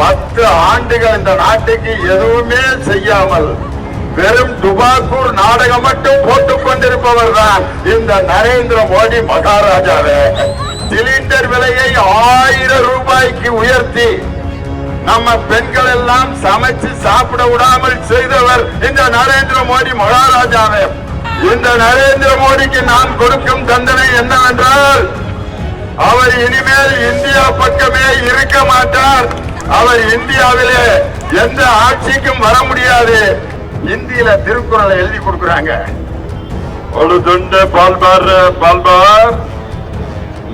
பத்து ஆண்டுகள் இந்த நாட்டுக்கு எதுவுமே செய்யாமல் வெறும் துபாக்கூர் நாடகம் மட்டும் போட்டுக் கொண்டிருப்பவர் தான் இந்த நரேந்திர மோடி மகாராஜாவே. சிலிண்டர் விலையை ஆயிரம் ரூபாய்க்கு உயர்த்தி நம்ம பெண்கள் எல்லாம் சமைச்சு சாப்பிட விடாமல் செய்தவர் இந்த நரேந்திர மோடி மகாராஜாவே. இந்த நரேந்திர மோடிக்கு நான் கொடுக்கும் தண்டனை என்னவென்றால் அவர் இனிமேல் இந்தியா பக்கமே இருக்க மாட்டார். அவர் இந்தியாவிலே எந்த ஆட்சிக்கும் வர முடியாது. இந்தியில திருக்குறளை எழுதி கொடுக்கறாங்க. ஒரு துண்டு பால்பார் பால்பார்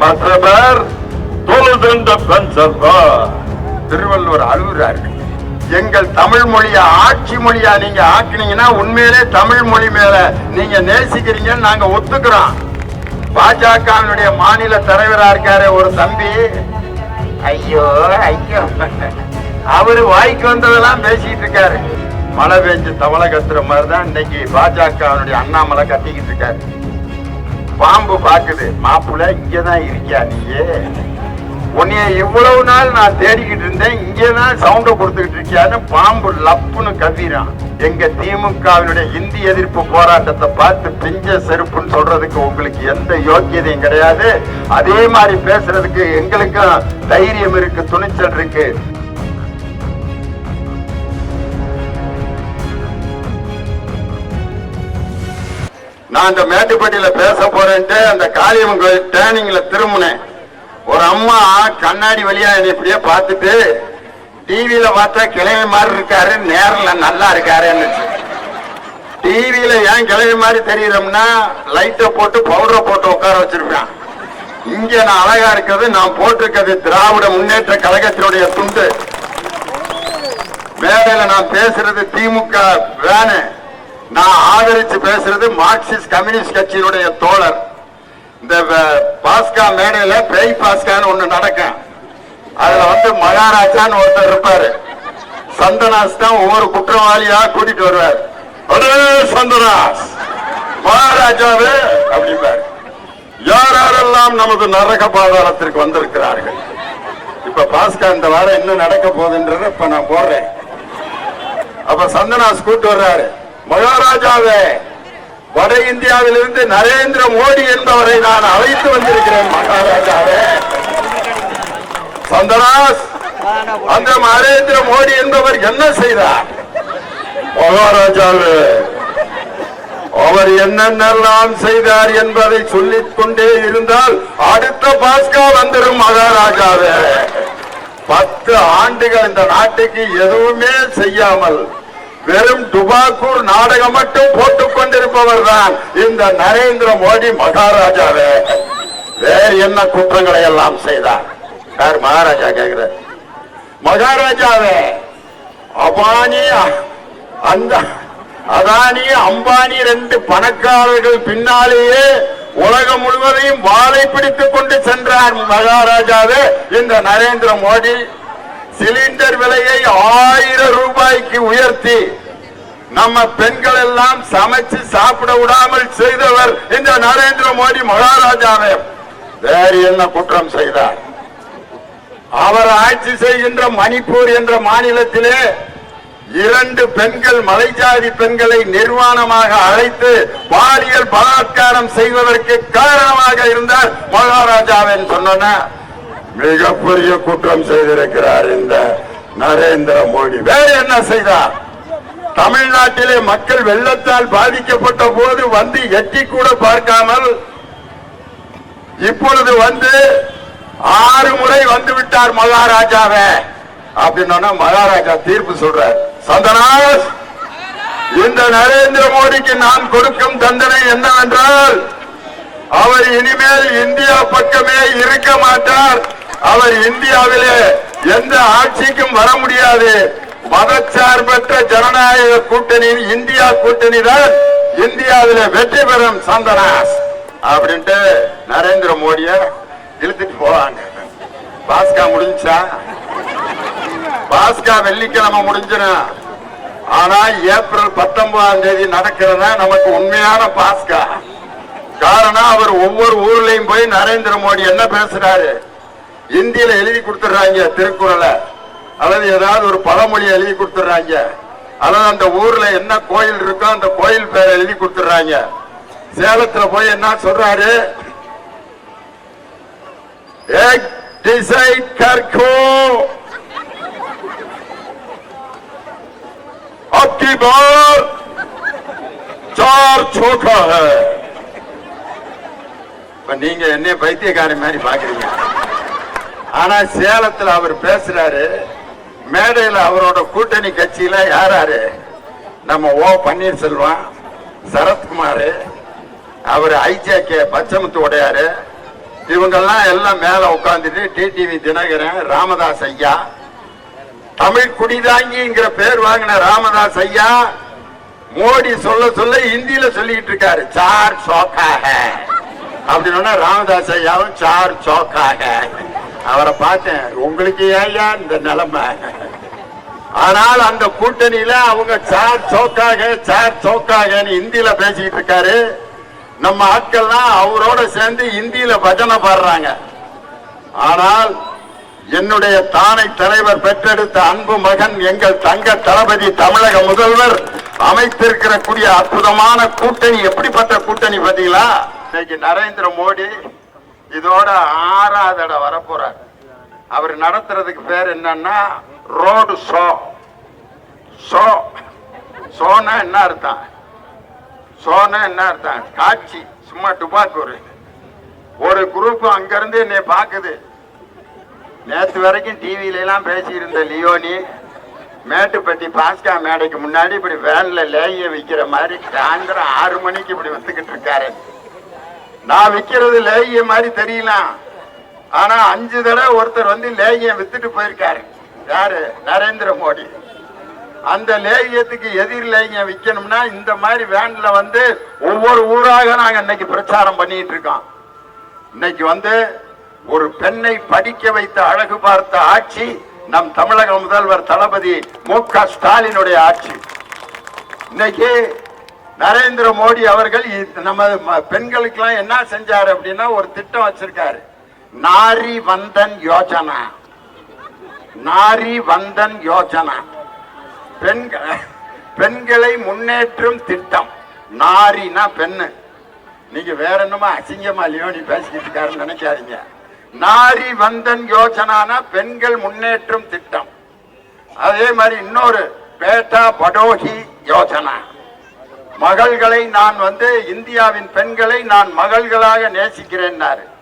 மற்றவர் தொழுதுண்ட பெண்சல்வார் திருவள்ளுவர் அழுகுறாரு. எங்கள் தமிழ் மொழிய ஆட்சி மொழியா நீங்க ஆக்குனீங்கன்னா உண்மையிலே தமிழ் மொழி மேல நீங்க நேசிக்கிறீங்கன்னு நாங்க ஒத்துக்கிறோம். பாஜகவினுடைய மாநில தலைவரா இருக்காரு ஒரு தம்பி ஐயோ ஐயோ. அவரு வாய்க்கு வந்ததெல்லாம் பேசிட்டு இருக்காரு. மழை பெஞ்சு தவளை கத்துற மாதிரி தான் இன்னைக்கு பாஜகவினுடைய அண்ணாமலை கத்திக்கிட்டு இருக்காரு. பாம்பு பாக்குது. மாப்பிள்ள இங்கதான் இருக்கியா நீயே? உன்னைய இவ்வளவு நாள் நான் தேடிக்கிட்டு இருந்தேன் இங்கதான் சவுண்ட கொடுத்துக்கிட்டு இருக்கியான்னு பாம்பு லப்புன்னு கத்திரான் எங்க திமுகவினுடைய இந்தி எதிர்ப்பு போராட்டத்தை பார்த்து பிஞ்ச செருப்புன்னு சொல்றதுக்கு உங்களுக்கு எந்த யோக்கியதையும் கிடையாது. அதே மாதிரி பேசுறதுக்கு எங்களுக்கும் தைரியம் இருக்கு துணிச்சல் இருக்கு. நான் அந்த மேட்டுப்பட்டியில பேச போறேன்ட்டு அந்த காளியம்மன் கோயில் டேனிங்ல திரும்பினேன். ஒரு அம்மா கண்ணாடி வழியா இப்படியே பார்த்துட்டு டிவியில பார்த்தா கிழமை மாதிரி இருக்காரு நேரில் நல்லா இருக்காருன்னு. டிவியில ஏன் கிழமை மாதிரி தெரியுறோம்னா லைட்டை போட்டு பவுடரை போட்டு உட்கார வச்சிருப்பேன் இங்க நான் அழகா இருக்கிறது நான் போட்டிருக்கிறது திராவிட முன்னேற்ற கழகத்தினுடைய துண்டு. மேடையில நான் பேசுறது திமுக வேணு நான் ஆதரிச்சு பேசுறது மார்க்சிஸ்ட் கம்யூனிஸ்ட் கட்சியினுடைய தோழர். இந்த பாஸ்கா மேடையில பேய் பாஸ்கான்னு ஒண்ணு நடக்கும். அதுல வந்து மகாராஜான்னு ஒருத்தர் இருப்பாரு. சந்தனாஸ் தான் ஒவ்வொரு குற்றவாளியா கூட்டிட்டு வருவார். அடே சந்தனாஸ்! மகாராஜாவே! அப்படிம்பாரு. யார் யாரெல்லாம் நமது நரக பாதாளத்திற்கு வந்திருக்கிறார்கள்? இப்ப பாஸ்கா இந்த வாரம் என்ன நடக்க போகுதுன்றத இப்ப நான் போடுறேன். அப்ப சந்தனாஸ் கூட்டு வர்றாரு. மகாராஜாவே! வட இந்தியாவிலிருந்து நரேந்திர மோடி என்பவரை நான் அழைத்து வந்திருக்கிறேன் மகாராஜாவே. சந்தராஸ் அந்த நரேந்திர மோடி என்பவர் என்ன செய்தார்? மகாராஜாவே அவர் என்னென்னலாம் செய்தார் என்பதை சொல்லிக் கொண்டே இருந்தால் அடுத்த பாஸ்கா வந்துடும் மகாராஜாவே. பத்து ஆண்டுகள் இந்த நாட்டுக்கு எதுவுமே செய்யாமல் வெறும் துபாக்கூர் நாடகம் மட்டும் போட்டுக் கொண்டிருப்பவர் தான் இந்த நரேந்திர மோடி மகாராஜாவே. வேறு என்ன குற்றங்களை எல்லாம் செய்தார்? யார் மகாராஜா கேக்குறார்? மகாராஜாவே அபானி அந்த அதானி அம்பானி ரெண்டு பணக்காரர்கள் பின்னாலேயே உலகம் முழுவதையும் வாழை பிடித்துக் கொண்டு சென்றார் மகாராஜாவே. இந்த நரேந்திர மோடி சிலிண்டர் விலையை ஆயிரம் ரூபாய்க்கு உயர்த்தி நம்ம பெண்கள் எல்லாம் சமைச்சு சாப்பிட விடாமல் செய்தவர் இந்த நரேந்திர மோடி மகாராஜாவே. வேறு என்ன குற்றம் செய்தார்? அவர் ஆட்சி செய்கின்ற மணிப்பூர் என்ற மாநிலத்திலே இரண்டு பெண்கள் மலைஜாதி பெண்களை நிர்வாணமாக அழைத்து பாலியல் பலாத்காரம் செய்வதற்கு காரணமாக இருந்தார் மகாராஜாவின் சொன்ன மிகப்பெரிய குற்றம் செய்திருக்கிறார் இந்த நரேந்திர மோடி. வேறு என்ன செய்தார்? தமிழ்நாட்டிலே மக்கள் வெள்ளத்தால் பாதிக்கப்பட்ட போது வந்து எட்டி கூட பார்க்காமல் இப்பொழுது வந்து ஆறு முறை வந்து விட்டார் மகாராஜாவே. அப்படின்னா மகாராஜா தீர்ப்பு சொல்றார். சந்தனாஸ் இந்த நரேந்திர மோடிக்கு நான் கொடுக்கும் தண்டனை என்னவென்றால் அவர் இனிமேல் இந்தியா பக்கமே இருக்க மாட்டார். அவர் இந்தியாவிலே எந்த ஆட்சிக்கும் வர முடியாது. மதச்சார்பற்ற ஜனநாயக கூட்டணி இந்தியா கூட்டணி தான் இந்தியாவில வெற்றி பெறும் சந்தனாஸ். அப்படின்ட்டு நரேந்திர மோடிய இழுத்துட்டு போவாங்க பாஸ்கா முடிஞ்சா? பாஸ்கா வெள்ளிக்கிழமை முடிஞ்சிடும். ஆனா ஏப்ரல் பத்தொன்பதாம் தேதி நடக்கிறதா நமக்கு உண்மையான பாஸ்கா. காரணம் அவர் ஒவ்வொரு ஊர்லயும் போய் நரேந்திர மோடி என்ன பேசுறாரு? இந்தியில எழுதி கொடுத்துடுறாங்க திருக்குறளை. அல்லது ஏதாவது ஒரு பழமொழி எழுதி கொடுத்துறாங்க அல்லது அந்த ஊர்ல என்ன கோயில் இருக்கோ அந்த கோயில் பேரை எழுதி கொடுத்துறாங்க சேலத்துல போய் என்ன சொல்றாரு एक डिसाइड कर को अब की बार चार छोका है இப்ப நீங்க என்ன பைத்தியக்காரி மாதிரி பாக்குறீங்க ஆனா சேலத்துல அவர் பேசுறாரு மேடையில் அவரோட கூட்டணி கட்சியில யாராரு? நம்ம ஓ பன்னீர்செல்வம் சரத்குமார் அவர் ஐஜேகே பச்சமுத்து உடையாரு. இவங்கெல்லாம் எல்லாம் மேல உட்காந்துட்டு டிடிவி தினகரன் ராமதாஸ் ஐயா. தமிழ் குடிதாங்கிங்கிற பேர் வாங்கின ராமதாஸ் ஐயா மோடி சொல்ல சொல்ல ஹிந்தியில சொல்லிட்டு இருக்காரு சார் சோக்காக. அப்படின்னு ராமதாஸ் ஐயாவும் சார் சோக்காக. அவரை பார்த்தேன் உங்களுக்கு ஏன் இந்த நிலைமை? ஆனால் அந்த கூட்டணியில அவங்க சார் சோக்காக சார் சோக்காக இந்தியில பேசிக்கிட்டு இருக்காரு. நம்ம ஆட்கள்லாம் அவரோட சேர்ந்து இந்தியில பஜனை பாடுறாங்க. ஆனால் என்னுடைய தானை தலைவர் பெற்றெடுத்த அன்பு மகன் எங்கள் தங்க தளபதி தமிழக முதல்வர் அமைத்திருக்கிற கூடிய அற்புதமான கூட்டணி எப்படிப்பட்ட கூட்டணி பாத்தீங்களா இன்னைக்கு நரேந்திர மோடி இதோட ஆறாவது இடம் வரப்போறார். அவர் நடத்துறதுக்கு பேர் என்னன்னா ரோடு ஷோ ஷோ சோனா என்ன அர்த்தம்? சோனா என்ன அர்த்தம்? காட்சி சும்மா துப்பாக்கு ஒரு குரூப் அங்கிருந்து என்னை பார்க்குது. நேற்று வரைக்கும் டிவியில எல்லாம் பேசியிருந்த லியோனி மேட்டுப்பட்டி பாஸ்கா மேடைக்கு முன்னாடி இப்படி வேன்ல லேய விற்கிற மாதிரி சாயந்தரம் ஆறு மணிக்கு இப்படி வந்துகிட்டு இருக்காரு. நான் விற்கிறது லேய மாதிரி தெரியலாம். ஆனா அஞ்சு தடவை ஒருத்தர் வந்து லேய வித்துட்டு போயிருக்காரு. யாரு? நரேந்திர மோடி. அந்த லேகியத்துக்கு எதிர் விற்கணும்னா இந்த மாதிரி வேன்ல வந்து ஒவ்வொரு ஊராக நாங்க இன்னைக்கு பிரச்சாரம் பண்ணிட்டு இருக்கோம். இன்னைக்கு வந்து ஒரு பெண்ணை படிக்க வைத்த அழகு பார்த்த ஆட்சி நம் தமிழக முதல்வர் தளபதி மு க ஸ்டாலினுடைய ஆட்சி. இன்னைக்கு நரேந்திர மோடி அவர்கள் இ- நம்ம ம- பெண்களுக்கெல்லாம் என்ன செஞ்சாரு அப்படின்னா ஒரு திட்டம் வச்சிருக்காரு. நாரி வந்தன் யோஜனா. நாரி வந்தன் யோஜனா. பெண்கள் பெண்களை முன்னேற்றும் திட்டம். நாரினா பெண்ணு. நீங்க வேற என்னமா அசிங்கமா லியோனி பேசிக்கிட்டு இருக்காருன்னு நினைக்காதீங்க. நாரி வந்தன் யோஜனானா பெண்கள் முன்னேற்றும் திட்டம். அதே மாதிரி இன்னொரு பேட்டா படோகி யோஜனா. மகள்களை நான் வந்து இந்தியாவின் பெண்களை நான் மகள்களாக நேசிக்கிறேன்னாரு.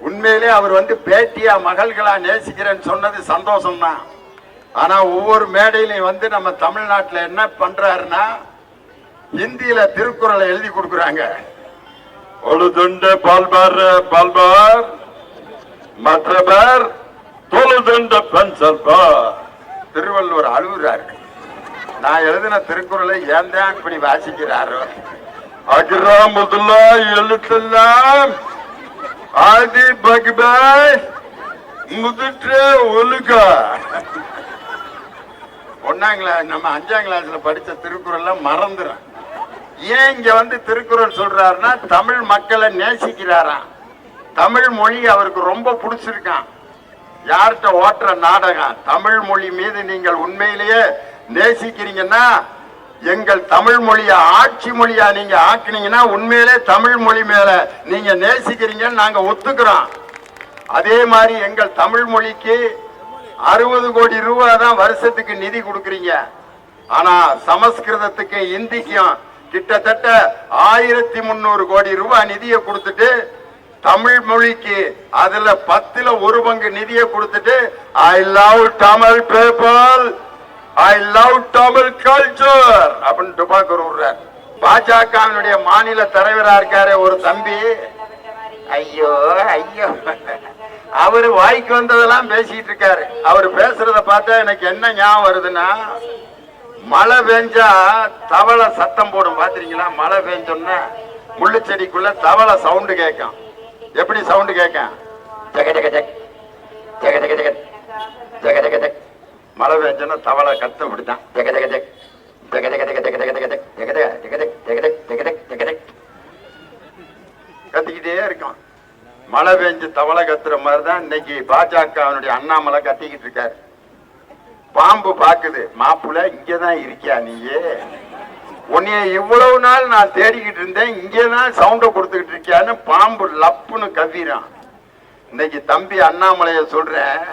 உண்மையிலே அவர் வந்து பேட்டியா மகள்களா நேசிக்கிறேன்னு சொன்னது சந்தோஷம் தான் ஆனா ஒவ்வொரு மேடையிலையும் வந்து நம்ம தமிழ்நாட்டுல என்ன பண்றாருன்னா ஹிந்தியில திருக்குறளை எழுதி கொடுக்குறாங்க. ஒரு துண்டு பால்பார் பால்பார் மற்றவர் தொழுதுண்ட பஞ்சல்பார் திருவள்ளுவர் அழுகுறாரு. நான் எழுதின திருக்குறளை ஏன் தான் இப்படி வாசிக்கிறாரோ? அகிரா எழுத்தெல்லாம் ஆதி பகவாய் முதிற்றே ஒழுகா. ஒன்னாம் கிளாஸ் நம்ம அஞ்சாம் கிளாஸ்ல படிச்ச திருக்குறள்ல மறந்துடும் ஏன் இங்க வந்து திருக்குறள் சொல்றாருன்னா தமிழ் மக்களை நேசிக்கிறாராம். தமிழ் மொழி அவருக்கு ரொம்ப பிடிச்சிருக்கான் யார்கிட்ட ஓட்டுற நாடகம்? தமிழ் மொழி மீது நீங்கள் உண்மையிலேயே நேசிக்கிறீங்கன்னா எங்கள் தமிழ் மொழிய ஆட்சி மொழியா நீங்க ஆக்குனீங்கன்னா உண்மையிலே தமிழ் மொழி மேல நீங்க நேசிக்கிறீங்கன்னு நாங்க ஒத்துக்கிறோம். அதே மாதிரி எங்கள் தமிழ் மொழிக்கு அறுபது கோடி ரூபாய் தான் வருஷத்துக்கு நிதி கொடுக்குறீங்க. ஆனா சமஸ்கிருதத்துக்கு இந்திக்கும் கிட்டத்தட்ட ஆயிரத்தி முன்னூறு கோடி ரூபாய் நிதியை கொடுத்துட்டு தமிழ் மொழிக்கு அதுல பத்துல ஒரு பங்கு நிதியை கொடுத்துட்டு I love Tamil paper I love Tamil culture அப்படின்னு டுபாக்கூர் விடுறார் பாஜகவினுடைய மாநில தலைவரா இருக்காரு ஒரு தம்பி. ஐயோ ஐயோ. அவரு வாய்க்கு வந்ததெல்லாம் பேசிட்டு இருக்காரு. அவர் பேசுறத பார்த்தா எனக்கு என்ன ஞாபகம் வருதுன்னா மழை பெஞ்சா தவளை சத்தம் போடும். பாத்திருக்கீங்களா மழை பெஞ்சோன்னா முள்ளுச்செடிக்குள்ள தவளை சவுண்டு கேட்கும். எப்படி சவுண்டு கேட்கும்? ஜெக ஜெக ஜக். ஜெக ஜெக ஜெக. ஜெக ஜெக ஜக். மழை பெஞ்சோன்னா தவளை கத்த விடுதான் ஜக ஜக ஜக் ஜக ஜக ஜக ஜக ஜக ஜக ஜக் ஜக ஜக ஜக ஜக் ஜக ஜக் ஜக கத்திக்கிட்டே இருக்கும் மழை பெஞ்சு தவளை கத்துற மாதிரி தான் இன்னைக்கு பாஜகவனுடைய அண்ணாமலை கத்திக்கிட்டு இருக்காரு பாம்பு பாக்குது மாப்புல இங்கதான் இருக்கியா நீயே உன்னைய இவ்வளவு நாள் நான் தேடிக்கிட்டு இருந்தேன் இங்கதான் சவுண்ட கொடுத்துக்கிட்டு இருக்கியான்னு பாம்பு லப்புன்னு கவ்விறான் இன்னைக்கு தம்பி அண்ணாமலைய சொல்றேன்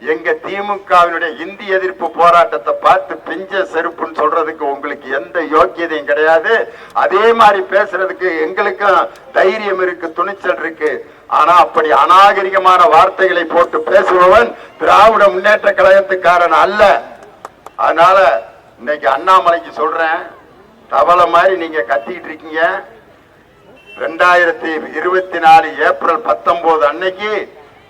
எங்க திமுகவினுடைய இந்தி எதிர்ப்பு போராட்டத்தை பார்த்து பிஞ்ச செருப்புன்னு சொல்றதுக்கு உங்களுக்கு எந்த யோக்கியதையும் கிடையாது. அதே மாதிரி பேசுறதுக்கு எங்களுக்கும் தைரியம் இருக்கு துணிச்சல் இருக்கு. ஆனா அப்படி அநாகரிகமான வார்த்தைகளை போட்டு பேசுபவன் திராவிட முன்னேற்ற கழகத்துக்காரன் அல்ல. அதனால இன்னைக்கு அண்ணாமலைக்கு சொல்றேன் தவளை மாதிரி நீங்க கத்திக்கிட்டு இருக்கீங்க. ரெண்டாயிரத்தி இருபத்தி நாலு ஏப்ரல் பத்தொன்பது அன்னைக்கு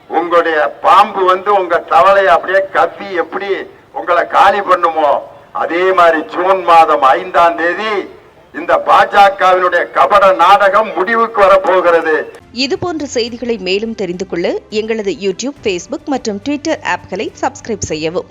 உங்களுடைய பாம்பு வந்து உங்க தவளை அப்படியே கப்பி எப்படி உங்களை காலி பண்ணுமோ அதே மாதிரி ஜூன் மாதம் ஐந்தாம் தேதி இந்த பாஜகவினுடைய கபட நாடகம் முடிவுக்கு வரப்போகிறது. இதுபோன்ற செய்திகளை மேலும் தெரிந்து கொள்ள எங்களது யூடியூப் ஃபேஸ்புக் மற்றும் ட்விட்டர் ஆப்களை சப்ஸ்கிரைப் செய்யவும்.